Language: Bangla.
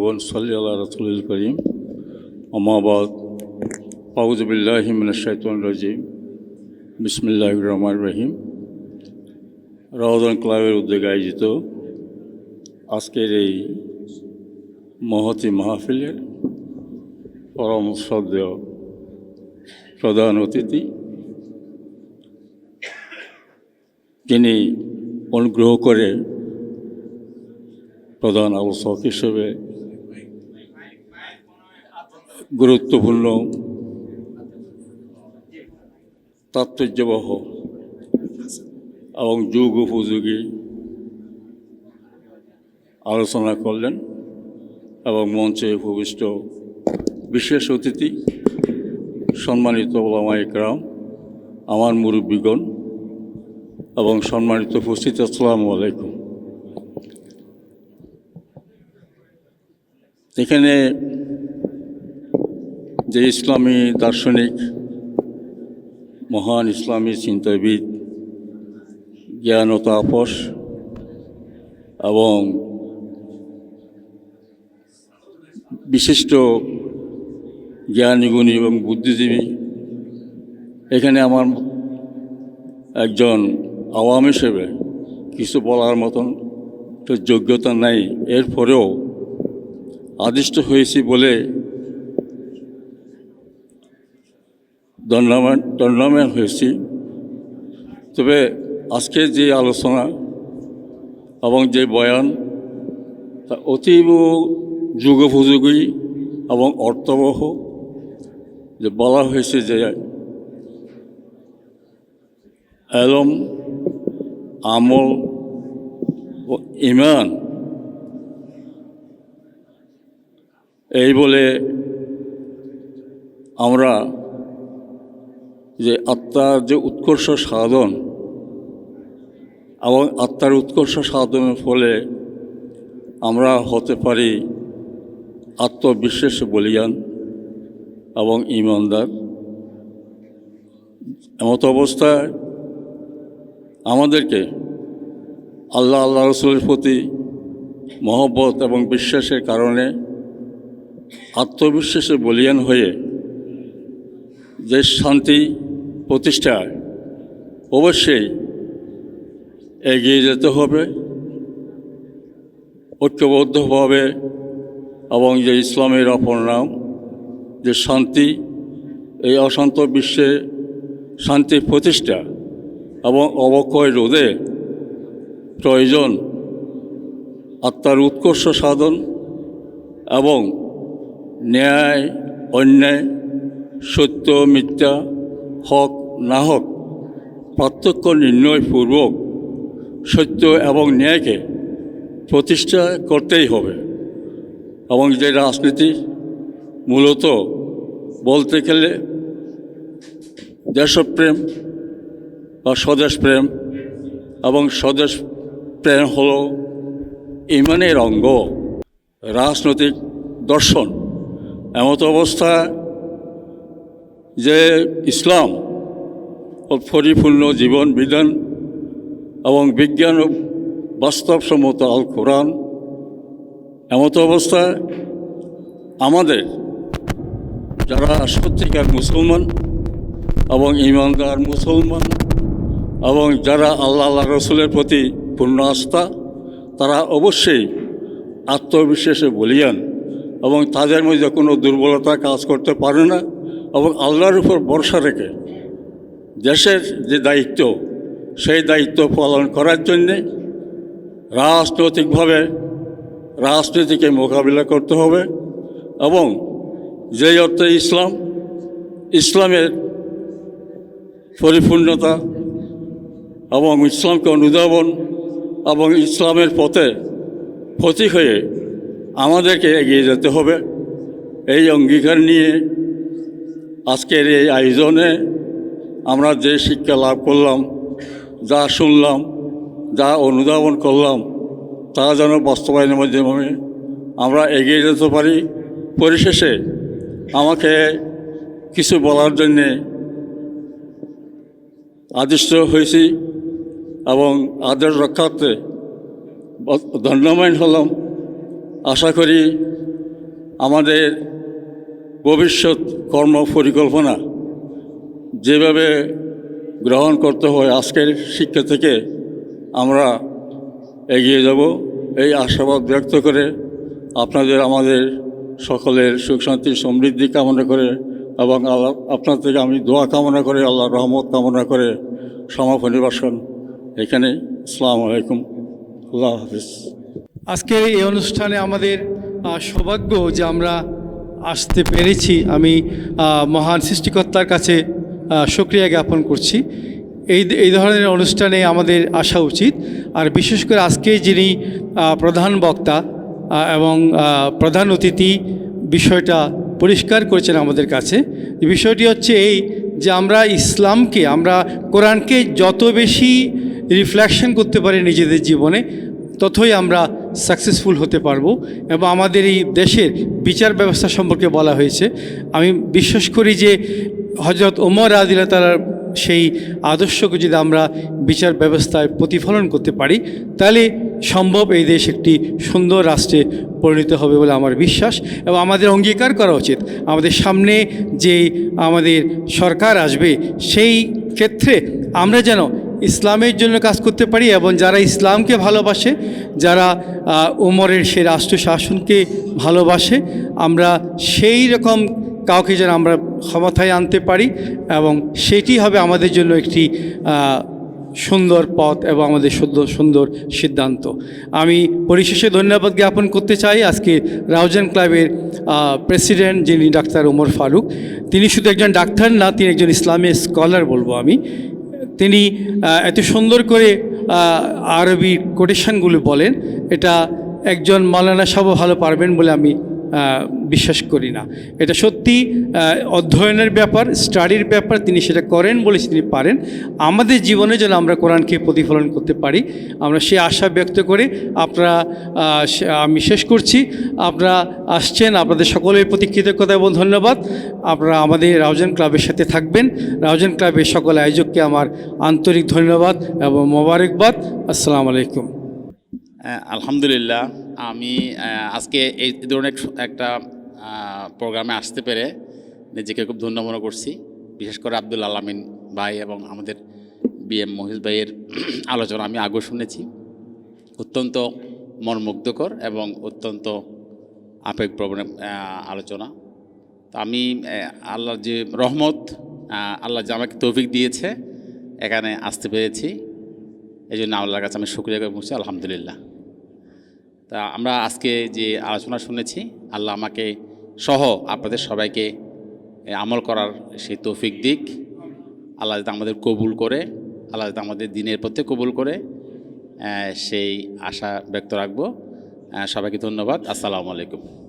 বন্ধুগণ সাল্লি আল্লাহ রসুল করিম আমাবাদ আউজবিল্লাহিমিনাশাইতন রাজিম বিসমিল্লাহ রহমান রহিম রওদন ক্লাবের উদ্যোগে আয়োজিত আজকের এই মহতি মাহফিলের পরম শ্রদ্ধেয় প্রধান অতিথি, যিনি অনুগ্রহ করে প্রধান আলোচক হিসেবে গুরুত্বপূর্ণ তাৎপর্যবহ এবং যুগ উপযোগী আলোচনা করলেন এবং মঞ্চে উপবিষ্ট বিশেষ অতিথি সম্মানিত ওলামা ইকরাম আমার মুরব্বীগণ এবং সম্মানিত উপস্থিত, আসসালামু আলাইকুম। এখানে যে ইসলামী দার্শনিক, মহান ইসলামী চিন্তাবিদ, জ্ঞান ও তাপস এবং বিশিষ্ট জ্ঞানীগুণী এবং বুদ্ধিজীবী। এখানে আমার একজন আওয়াম হিসেবে কিছু বলার মতন তো যোগ্যতা নাই। এরপরেও আদিষ্ট হয়েছি বলে দণ্ডামান দণ্ডামান হয়েছি। তবে আজকে যে আলোচনা এবং যে বয়ান, তা অতীব যুগোপযোগী এবং অর্থবহ যে বলা হয়েছে যে এলম আমল ও ইমান এই বলে আমরা যে আত্মার যে উৎকর্ষ সাধন, এবং আত্মার উৎকর্ষ সাধনের ফলে আমরা হতে পারি আত্মবিশ্বাসে বলিয়ান এবং ইমানদার। এমত অবস্থায় আমাদেরকে আল্লাহ আল্লাহ রসুলের প্রতি মহব্বত এবং বিশ্বাসের কারণে আত্মবিশ্বাসে বলিয়ান হয়ে যে শান্তি প্রতিষ্ঠায় অবশ্যই এগিয়ে যেতে হবে, ঐক্যবদ্ধভাবে এবং যে ইসলামের অপর নাম, যে শান্তি, এই অশান্ত বিশ্বে শান্তি প্রতিষ্ঠা এবং অবক্ষয় রোধে প্রয়োজন আত্মার উৎকর্ষ সাধন এবং ন্যায়, অন্যায়, সত্য, মিথ্যা, হক না হক পার্থক্য নির্ণয়পূর্বক সত্য এবং ন্যায়কে প্রতিষ্ঠা করতেই হবে এবং যে রাজনীতি মূলত বলতে গেলে দেশপ্রেম বা স্বদেশপ্রেম এবং স্বদেশ প্রেম হল ইমানের অঙ্গ। রাজনৈতিক দর্শন, এমত অবস্থা যে ইসলাম পরিপূর্ণ জীবন বিধান এবং বিজ্ঞান ও বাস্তবসম্মত আল কোরআন। এমত অবস্থায় আমাদের যারা সত্যিকার মুসলমান এবং ইমানদার মুসলমান এবং যারা আল্লাহ আল্লাহ রসুলের প্রতি পূর্ণ আস্থা, তারা অবশ্যই আত্মবিশ্বাসে বলিয়ান এবং তাদের মধ্যে কোনো দুর্বলতা কাজ করতে পারে না এবং আল্লাহর উপর ভরসা রেখে দেশের যে দায়িত্ব, সেই দায়িত্ব পালন করার জন্যে রাজনৈতিকভাবে রাজনীতিকে মোকাবিলা করতে হবে এবং যেই অর্থে ইসলাম, ইসলামের পরিপূর্ণতা এবং ইসলামকে অনুধাবন এবং ইসলামের পথে প্রতীক হয়ে আমাদেরকে এগিয়ে যেতে হবে। এই অঙ্গীকার নিয়ে আজকের এই আয়োজনে আমরা যে শিক্ষা লাভ করলাম, যা শুনলাম, যা অনুধাবন করলাম, তা যেন বাস্তবায়নের মাধ্যমে আমরা এগিয়ে যেতে পারি। পরিশেষে আমাকে কিছু বলার জন্যে আদিষ্ট হয়েছি এবং আদের রক্ষার্থে ধন্যবাদ হলাম। আশা করি আমাদের ভবিষ্যৎ কর্ম পরিকল্পনা যেভাবে গ্রহণ করতে হয় আজকের শিক্ষা থেকে আমরা এগিয়ে যাব। এই আশাবাদ ব্যক্ত করে আপনাদের, আমাদের সকলের সুখ, শান্তি, সমৃদ্ধি কামনা করে এবং আল্লাহ, আপনার থেকে আমি দোয়া কামনা করে, আল্লাহ রহমত কামনা করে সমাপনী ভাষণ এখানে। আসসালামু আলাইকুম। আল্লাহ হাফিজ। আজকের এই অনুষ্ঠানে আমাদের সৌভাগ্য যে আমরা আসতে পেরেছি। আমি মহান সৃষ্টিকর্তার কাছে শুক্রিয়া জ্ঞাপন করছি। এই এই ধরনের অনুষ্ঠানে আমাদের আসা উচিত। আর বিশেষ করে আজকে যিনি প্রধান বক্তা এবং প্রধান অতিথি বিষয়টা পরিষ্কার করেছেন আমাদের কাছে। বিষয়টি হচ্ছে এই যে আমরা ইসলামকে, আমরা কোরআনকে যত বেশি রিফ্লেকশন করতে পারি নিজেদের জীবনে, ততই আমরা সাকসেসফুল হতে পারব এবং আমাদের এই দেশের বিচার ব্যবস্থা সম্পর্কে বলা হয়েছে। আমি বিশ্বাস করি যে হজরত ওমর আদিলা তালার সেই আদর্শকে যদি আমরা বিচার ব্যবস্থায় প্রতিফলন করতে পারি, তাহলে সম্ভব এই দেশ একটি সুন্দর রাষ্ট্রে পরিণত হবে বলে আমার বিশ্বাস এবং আমাদের অঙ্গীকার করা উচিত। আমাদের সামনে যে আমাদের সরকার আসবে, সেই ক্ষেত্রে আমরা যেন ইসলামের জন্য কাজ করতে পারি এবং যারা ইসলামকে ভালোবাসে, যারা ওমরের সেই রাষ্ট্র শাসনকে ভালোবাসে, আমরা সেই রকম কাউকে যেন আমরা ক্ষমতায় আনতে পারি এবং সেটি হবে আমাদের জন্য একটি সুন্দর পথ এবং আমাদের সুন্দর সুন্দর সিদ্ধান্ত। আমি পরিশেষে ধন্যবাদ জ্ঞাপন করতে চাই আজকে রাউজান ক্লাবের প্রেসিডেন্ট যিনি ডাক্তার ওমর ফারুক। তিনি শুধু একজন ডাক্তার না, তিনি একজন ইসলামের স্কলার বলব আমি। তিনি এত সুন্দর করে আরবি কোটেশনগুলো বলেন। এটা একজন মালানা সাহেব ভালো পারবেন বলে আমি বিশ্বাস করি না। এটা সত্যি অধ্যয়নের ব্যাপার, স্টাডির ব্যাপার, তিনি সেটা করেন বলে তিনি পারেন। আমাদের জীবনে যেন আমরা কোরআনকে প্রতিফলন করতে পারি, আমরা সে আশা ব্যক্ত করে আপনারা আমি শেষ করছি। আপনারা আসছেন, আপনাদের সকলের প্রতি কৃতজ্ঞতা এবং ধন্যবাদ। আপনারা আমাদের রাউজান ক্লাবের সাথে থাকবেন। রাউজান ক্লাবের সকল আয়োজককে আমার আন্তরিক ধন্যবাদ এবং মোবারকবাদ। আসসালামু আলাইকুম। আলহামদুলিল্লাহ আমি আজকে এই ধরনের একটা প্রোগ্রামে আসতে পেরে নিজেকে খুব ধন্য মনে করছি। বিশেষ করে আব্দুল আলামিন ভাই এবং আমাদের বি এম মহিষ ভাইয়ের আলোচনা আমি আগেও শুনেছি। অত্যন্ত মনমুগ্ধকর এবং অত্যন্ত আবেগপ্রবণ আহ, আলোচনা। তো আমি আল্লাহর যে রহমত আল্লাহ যে আমাকে তৌফিক দিয়েছে এখানে আসতে পেরেছি। এই জন্য আল্লাহর কাছে আমি শুক্রিয়া করে বলছি আলহামদুলিল্লাহ। তা আমরা আজকে যে আলোচনা শুনেছি, আল্লাহ আমাকে সহ আপনাদের সবাইকে আমল করার সেই তৌফিক দিক। আল্লাহ যাতে আমাদের কবুল করে, আল্লাহ যাতে আমাদের দিনের প্রত্যেক কবুল করে সেই আশা ব্যক্ত রাখব। সবাইকে ধন্যবাদ। আসসালামু আলাইকুম।